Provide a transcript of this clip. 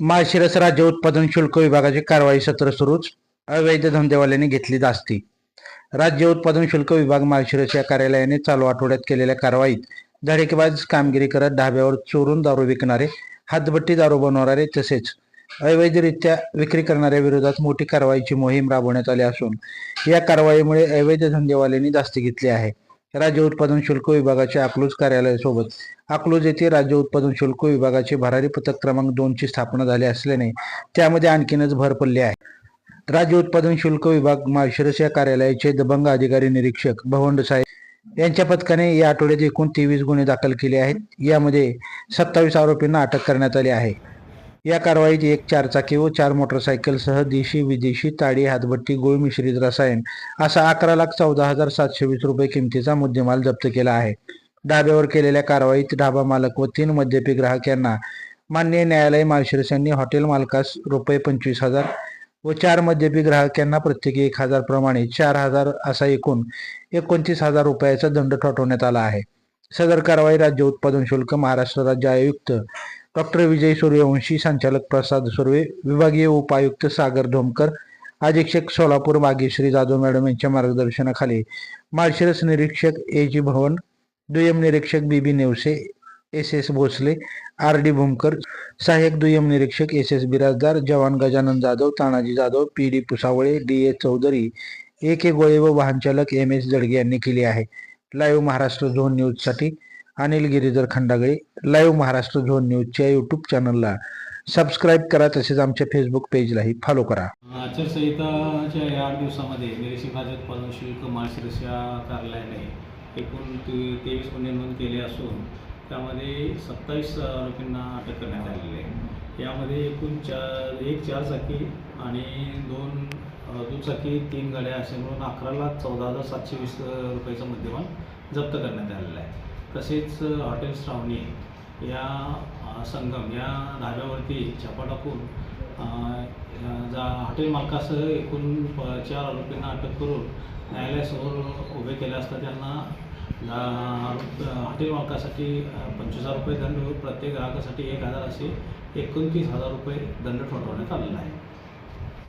माळशिरस राज्य उत्पादन शुल्क विभागाची कारवाई सत्र सुरूच अवैध धंदेवाल्यांनी घेतली जास्ती. राज्य उत्पादन शुल्क विभाग माळशिरस या कार्यालयाने चालू आठवड्यात केलेल्या कारवाईत धडेकेबाज कामगिरी करत ढाब्यावर चोरून दारू विकणारे हातभट्टी दारू बनवणारे तसेच अवैधरित्या विक्री करणाऱ्या विरोधात मोठी कारवाईची मोहीम राबवण्यात आली असून या कारवाईमुळे अवैध धंदेवाल्यांनी जास्ती घेतली आहे. राज्य उत्पादन शुल्क विभागाच्या अकलूज कार्यालयासोबत अकलूज येथे राज्य उत्पादन शुल्क विभागाचे भरारी पथक क्रमांक दोनची स्थापना झाली असल्याने त्यामध्ये आणखीनच भर पडली आहे. राज्य उत्पादन शुल्क विभाग माळशिरस या कार्यालयाचे दबंग अधिकारी निरीक्षक भवंड साहेब यांच्या पथकाने या आठवड्यात एकूण तेवीस गुन्हे दाखल केले आहेत. यामध्ये सत्तावीस आरोपींना अटक करण्यात आली आहे. या कारवाईत एक चारचाकी व चार मोटरसायकलसह देशी विदेशी ताडी हातभट्टी गुळ मिश्रित रसायन असा अकरा लाख चौदा हजार सातशे वीस रुपये किमतीचा मुद्देमाल जप्त केला आहे. ढाब्यावर केलेल्या कारवाईत ढाबा मालक व तीन मद्यपी ग्राहक यांना मान्य न्यायालय माळशिरस यांनी हॉटेल मालकास रुपये पंचवीस हजार व चार मद्यपी ग्राहक यांना प्रत्येकी एक हजार प्रमाणे चार हजार असा एकूण एकोणतीस हजार रुपयाचा दंड ठोठवण्यात आला आहे. सदर कारवाई राज्य उत्पादन शुल्क महाराष्ट्र राज्य आयुक्त डॉक्टर विजय सूर्यवंशी संचालक प्रसाद सुर्वे विभागीय उपायुक्त सागर धोमकर अधीक्षक सोलापूर भाग्यश्री जाधव मॅडम यांच्या मार्गदर्शनाखाली माळशिरस निरीक्षक ए जी भवन दुय्यम निरीक्षक B B Navse S S Bhosale R D Bhumkar सहाय्यक दुय्यम निरीक्षक एस एस बिराजदार जवान Gajanan Jadhav Tanaji Jadhav P D Pusavale D A Chaudhari A K Gole व वाहनचालक एम एस जडगे यांनी केली आहे. लाईव्ह महाराष्ट्र झोन न्यूजसाठी अनिल गिरीधर खंडागळे लाईव्ह महाराष्ट्र झोन न्यूजच्या यूट्यूब चॅनलला सबस्क्राईब करा तसेच आमच्या फेसबुक पेजलाही फॉलो करा. आचारसंहिताच्या या आठ दिवसामध्ये निरीक्षक राज्य उत्पादन शुल्क माळशिरस या कार्यालयाने एकूण ते तेवीस गुन्हे नोंद केले असून त्यामध्ये सत्तावीस आरोपींना अटक करण्यात आलेली आहे. यामध्ये एकूण चार एक चारचाकी आणि दोन दुचाकी तीन गाड्या असे मिळून अकरा लाख चौदा हजार सातशे वीस रुपयाचा मुद्देमाल जप्त करण्यात आलेला आहे. तसेच हॉटेल श्रावणी या संगम या धाब्यावरती छापा टाकून जा हॉटेल मालकासह एकूण चार आरोपींना अटक करून न्यायालयासमोर उभे केले असता त्यांना हॉटेल मालकासाठी पंचवीस हजार रुपये दंड प्रत्येक ग्राहकासाठी एक हजार असे एकोणतीस हजार रुपये दंड ठोठवण्यात आलेला आहे.